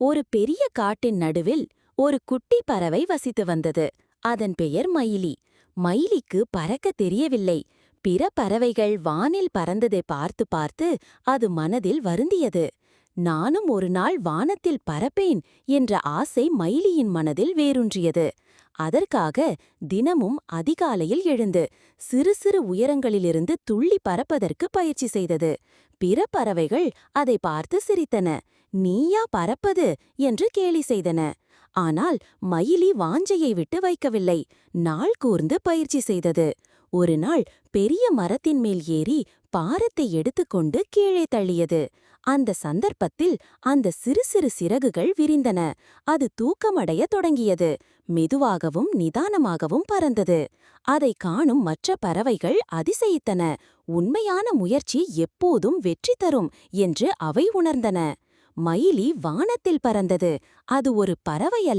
ஒரு பெரிய காட்டின் நடுவில் ஒரு குட்டி பறவை வசித்து வந்தது. அதன் பெயர் மயிலி. மயிலிக்கு பறக்க தெரியவில்லை. பிற பறவைகள் வானில் பறந்ததை பார்த்து பார்த்து அது மனதில் வருந்தியது. நானும் ஒரு நாள் வானத்தில் பறப்பேன் என்ற ஆசை மயிலியின் மனதில் வேரூன்றியது. அதற்காக தினமும் அதிகாலையில் எழுந்து சிறு சிறு உயரங்களிலிருந்து துள்ளி பறப்பதற்கு பயிற்சி செய்தது. பிற பறவைகள் அதை பார்த்து சிரித்தன. நீயா பறப்பது? என்று கேலி செய்தன. ஆனால் மயிலி வாஞ்சையை விட்டு வைக்கவில்லை. நாள் கூர்ந்து பயிற்சி செய்தது. ஒரு நாள் பெரிய மரத்தின் மேல் ஏறி பாரத்தை எடுத்துக்கொண்டு கீழே தள்ளியது. அந்த சந்தர்ப்பத்தில் அந்த சிறு சிறு சிறகுகள் விரிந்தன. அது தூக்கமடையத் தொடங்கியது. மெதுவாகவும் நிதானமாகவும் பறந்தது. அதை காணும் மற்ற பறவைகள் அதிசயித்தன. உண்மையான முயற்சி எப்போதும் வெற்றி தரும் என்று அவை உணர்ந்தன. மயிலி வானத்தில் பறந்தது. அது ஒரு பறவையல்ல.